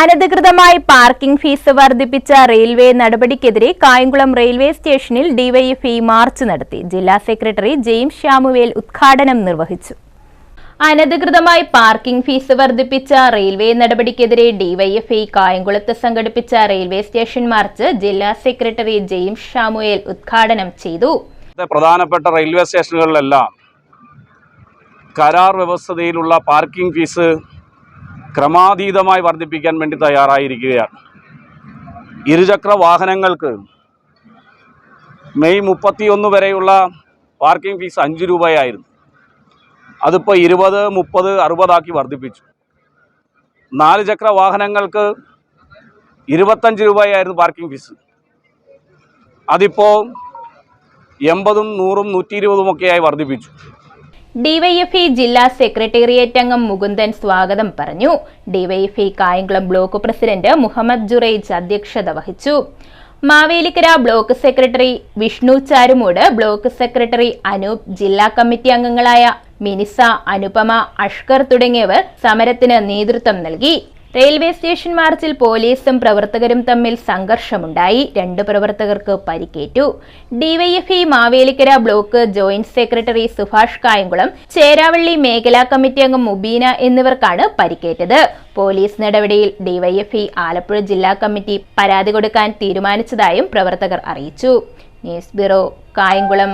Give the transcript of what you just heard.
അനധികൃതമായി parking fees വർദ്ധിപ്പിച്ച railway നടപടിക്കെതിരെ കായംകുളം റെയിൽവേ സ്റ്റേഷനിൽ ഡിവൈഎഫ്ഇ മാർച്ച് നടത്തി. ജില്ലാ സെക്രട്ടറി ജെയിംസ് ഷാമുവേൽ ഉദ്ഘാടനം നിർവഹിച്ചു. അനധികൃതമായി പാർക്കിംഗ് ഫീസ് വർദ്ധിപ്പിച്ച റെയിൽവേ നടപടിക്കെതിരെ ഡിവൈഎഫ്ഐ കായംകുളത്ത് സംഘടിപ്പിച്ച റെയിൽവേ സ്റ്റേഷൻ മാർച്ച് ജില്ലാ സെക്രട്ടറി ജെയിംസ് ഷാമുവേൽ ഉദ്ഘാടനം ചെയ്തു. പ്രധാനപ്പെട്ട റെയിൽവേ സ്റ്റേഷനുകളിലെല്ലാം കരാർ വ്യവസ്ഥയിലുള്ള പാർക്കിംഗ് ഫീസ് ക്രമാതീതമായി വർദ്ധിപ്പിക്കാൻ വേണ്ടി തയ്യാറായിരിക്കുകയാണ്. ഇരുചക്ര വാഹനങ്ങൾക്ക് മെയ് മുപ്പത്തിയൊന്ന് വരെയുള്ള പാർക്കിംഗ് ഫീസ് അഞ്ച് രൂപയായിരുന്നു. അതിപ്പോൾ ഇരുപത് മുപ്പത് അറുപതാക്കി വർദ്ധിപ്പിച്ചു. നാല് ചക്ര വാഹനങ്ങൾക്ക് ഇരുപത്തഞ്ച് രൂപയായിരുന്നു പാർക്കിംഗ് ഫീസ്. അതിപ്പോൾ എൺപതും നൂറും നൂറ്റി ഇരുപതുമൊക്കെയായി വർദ്ധിപ്പിച്ചു. ഡിവൈഎഫ്ഇ ജില്ലാ സെക്രട്ടേറിയറ്റ് അംഗം മുകുന്ദൻ സ്വാഗതം പറഞ്ഞു. DYFI Kayamkulam block president Muhammad Juraij അധ്യക്ഷത വഹിച്ചു. Mavelikkara block secretary Vishnu Charummoodu block secretary Anoop ജില്ലാ കമ്മിറ്റി അംഗങ്ങളായ മിനിസ അനുപമ അഷ്കർ തുടങ്ങിയവർ സമരത്തിന് നേതൃത്വം നൽകി. റെയിൽവേ സ്റ്റേഷൻ മാർച്ചിൽ പോലീസും പ്രവർത്തകരും തമ്മിൽ സംഘർഷമുണ്ടായി. രണ്ട് പ്രവർത്തകർക്ക് പരിക്കേറ്റു. DYFI Mavelikkara block joint secretary Subhash Kayamkulam Cheravally മേഖലാ കമ്മിറ്റി അംഗം മുബീന എന്നിവർക്കാണ് പരിക്കേറ്റത്. പോലീസ് നടപടിയിൽ ഡിവൈഎഫ്ഇ ആലപ്പുഴ ജില്ലാ കമ്മിറ്റി പരാതി കൊടുക്കാൻ തീരുമാനിച്ചതായും പ്രവർത്തകർ അറിയിച്ചു. News bureau Kayamkulam.